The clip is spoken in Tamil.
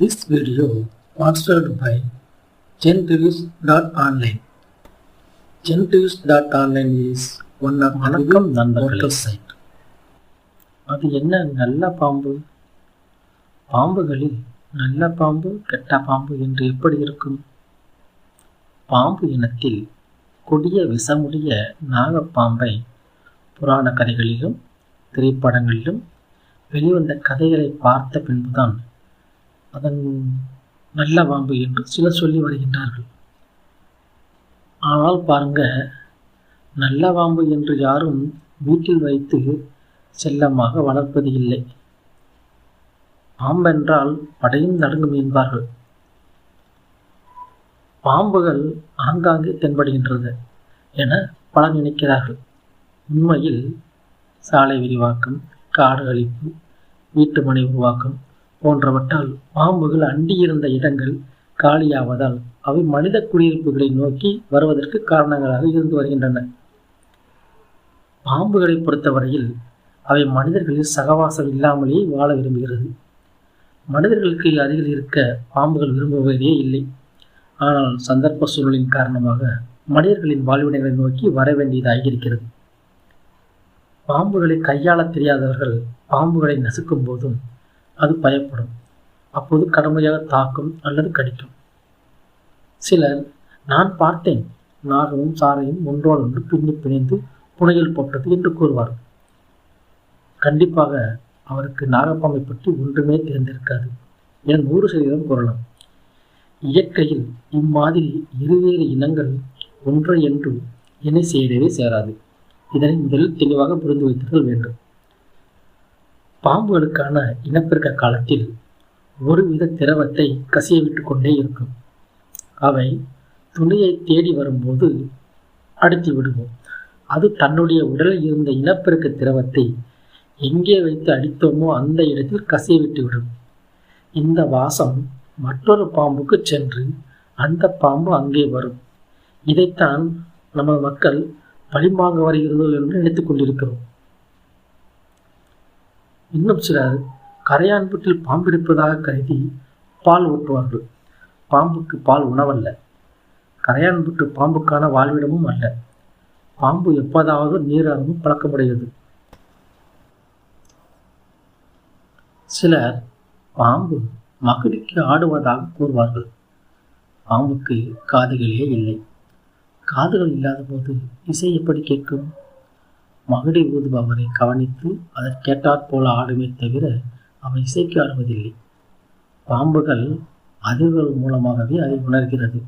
This video sponsored by GenReviews.online. GenReviews.online is one of the வணக்கம் நண்பர்களே. site. அது என்ன நல்ல பாம்பு பாம்புகளில் நல்ல பாம்பு கெட்ட பாம்பு என்று எப்படி இருக்கும் பாம்பு இனத்தில் கொடிய விஷமுடைய நாகப்பாம்பை புராண கதைகளிலும் திரைப்படங்களிலும் வெளிவந்த கதைகளை பார்த்த பின்புதான் அதன் நல்ல பாம்பு என்று சிலர் சொல்லி வருகின்றார்கள். ஆனால் பாருங்க நல்ல பாம்பு என்று யாரும் வீட்டில் வைத்து செல்லமாக வளர்ப்பது இல்லை. பாம்பென்றால் படையும் நடுங்கும் என்பார்கள். பாம்புகள் ஆங்காங்கே தென்படுகின்றது என பலர் நினைக்கிறார்கள். உண்மையில் சாலை விரிவாக்கம் காடு அழிப்பு வீட்டு மனை உருவாக்கம் போன்றவற்றால் பாம்புகள் அண்டியிருந்த இடங்கள் காலியாவதால் அவை மனித குடியிருப்புகளை நோக்கி வருவதற்கு காரணங்களாக இருந்து வருகின்றன. பாம்புகளை பொறுத்தவரையில் அவை மனிதர்களில் சகவாசம் இல்லாமலேயே வாழ விரும்புகிறது. மனிதர்களுக்கு அருகில் இருக்க பாம்புகள் விரும்புவதே இல்லை. ஆனால் சந்தர்ப்ப சூழலின் காரணமாக மனிதர்களின் வாழ்விடங்களை நோக்கி வர வேண்டியதாகி இருக்கிறது. பாம்புகளை கையாளத் தெரியாதவர்கள் பாம்புகளை நசுக்கும் போதும் அது பயப்படும். அப்போது கடுமையாக தாக்கும் அல்லது கடிக்கும். சிலர் நான் பார்த்தேன். நாகமும் சாரையும் ஒன்றோடொன்று பின்னி பிணைந்து புனையில் போட்டது என்று கூறுவார் கண்டிப்பாக அவருக்கு நாகப்பாம்பை பற்றி ஒன்றுமே தெரிந்திருக்காது. என நூறு சதவீதம் கூறலாம் இயற்கையில் இம்மாதிரி இருவேறு இனங்கள் ஒன்றை என்று இணை சேரவே சேராது. இதனை முதலில் தெளிவாக புரிந்து வைத்தல் வேண்டும். பாம்புகளுக்கான இனப்பெருக்க காலத்தில் ஒருவித திரவத்தை கசிய விட்டு கொண்டே இருக்கும். அவை துணியை தேடி வரும்போது அடித்து விடுவோம். அது தன்னுடைய உடலில் இருந்த இனப்பெருக்க திரவத்தை எங்கே வைத்து அடித்தோமோ அந்த இடத்தில் கசிய விட்டு விடும். இந்த வாசம் மற்றொரு பாம்புக்கு சென்று அந்த பாம்பு அங்கே வரும். இதைத்தான் நம்ம மக்கள் பழிவாங்க வருகிறதோ என்று நினைத்துக் கொண்டிருக்கிறோம். இன்னும் சிலர் கரையான்பட்டில் பாம்பிருப்பதாக கருதி பால் ஊட்டுவார்கள். பாம்புக்கு பால் உணவல்ல. கரையான்பட்டு பாம்புக்கான வாழ்விடமும் அல்ல. பாம்பு எப்போதாவது நீராகவும் பழக்கமுடையது. சிலர் பாம்பு மகிழ்ச்சி ஆடுவதாக கூறுவார்கள். பாம்புக்கு காதுகளே இல்லை. காதுகள் இல்லாத போது இசை எப்படி கேட்கும்? மகுடி ஊதுபவரை கவனித்து அதற்கேட்டாற் போல ஆடுமே தவிர அவை இசைக்கு ஆடுவதில்லை பாம்புகள் அதிர்வுகள் மூலமாகவே அதை உணர்கிறது.